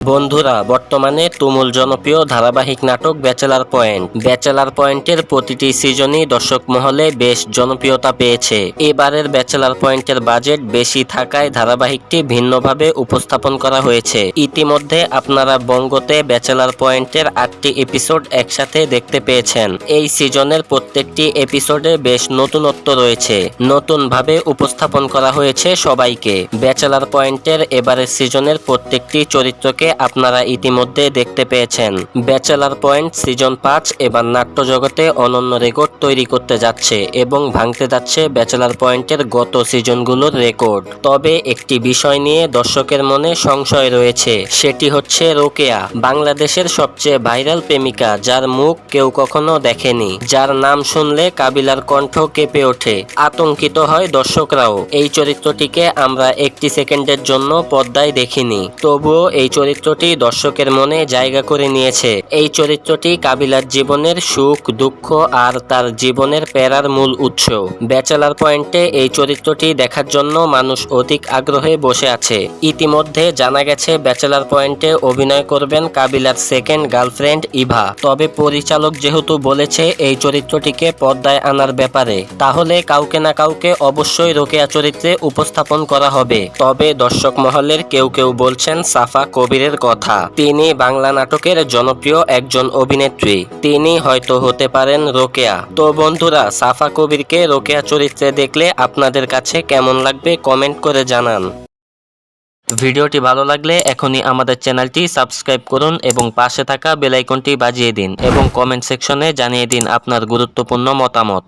বন্ধুরা, বর্তমানে তুমুল জনপ্রিয় ধারাবাহিক নাটক ব্যাচেলার পয়েন্ট। ব্যাচেলার পয়েন্টের প্রতিটি সিজনই দর্শক মহলে বেশ জনপ্রিয়তা পেয়েছে। এবারের ব্যাচেলার পয়েন্টের বাজেট বেশি থাকায় ধারাবাহিকটি ভিন্নভাবে উপস্থাপন করা হয়েছে। ইতিমধ্যে আপনারা বঙ্গতে ব্যাচেলার পয়েন্টের আটটি এপিসোড একসাথে দেখতে পেয়েছেন। এই সিজনের প্রত্যেকটি এপিসোডে বেশ নতুনত্ব রয়েছে। নতুনভাবে উপস্থাপন করা হয়েছে সবাইকে। ব্যাচেলার পয়েন্টের এবারের সিজনের প্রত্যেকটি চরিত্রকে আপনারা ইতিমধ্যে দেখতে পেয়েছেন। ব্যাচেলার পয়েন্ট সিজন পাঁচ এবার নাট্য জগতে অনন্য রেকর্ড তৈরি করতে যাচ্ছে এবং ভাঙতে যাচ্ছে ব্যাচেলার পয়েন্টের গত সিজনগুলোর রেকর্ড। তবে একটি বিষয় নিয়ে দর্শকের মনে সংশয় রয়েছে, সেটি হচ্ছে রোকেয়া, বাংলাদেশের সবচেয়ে ভাইরাল প্রেমিকা যার মুখ কেউ কখনো দেখেনি, যার নাম শুনলে কাবিলার কণ্ঠ কেঁপে ওঠে। আতঙ্কিত হয় দর্শকরাও। এই চরিত্রটিকে আমরা একটি সেকেন্ডের জন্য পর্দায় দেখিনি। তবুও এই চরিত্রটি দর্শকের মনে জায়গা করে নিয়েছে। এই চরিত্রটি কাবিলার জীবনের সুখ, দুঃখ আর তার জীবনের প্যারার মূল উৎস। ব্যাচেলার পয়েন্টে এই চরিত্রটি দেখার জন্য মানুষ অধিক আগ্রহে বসে আছে। ইতিমধ্যে জানা গেছে, ব্যাচেলার পয়েন্টে অভিনয় করবেন কাবিলার সেকেন্ড গার্লফ্রেন্ড ইভা। তবে পরিচালক যেহেতু বলেছে, এই চরিত্রটিকে পর্দায় আনার ব্যাপারে, তাহলে কাউকে না কাউকে অবশ্যই রোকেয়া চরিত্রে উপস্থাপন করা হবে। তবে দর্শক মহলের কেউ কেউ বলছেন, সাফা কবিরের কথা। তিনি বাংলা নাটকের জনপ্রিয় একজন অভিনেত্রী। তিনি হয়তো হতে পারেন রোকেয়া। তো বন্ধুরা, সাফা কবিরকে রোকেয়া চরিত্রে দেখলে আপনাদের কাছে কেমন লাগবে কমেন্ট করে জানান। ভিডিওটি ভালো লাগলে এখনই আমাদের চ্যানেলটি সাবস্ক্রাইব করুন এবং পাশে থাকা বেল আইকনটি বাজিয়ে দিন এবং কমেন্ট সেকশনে জানিয়ে দিন আপনার গুরুত্বপূর্ণ মতামত।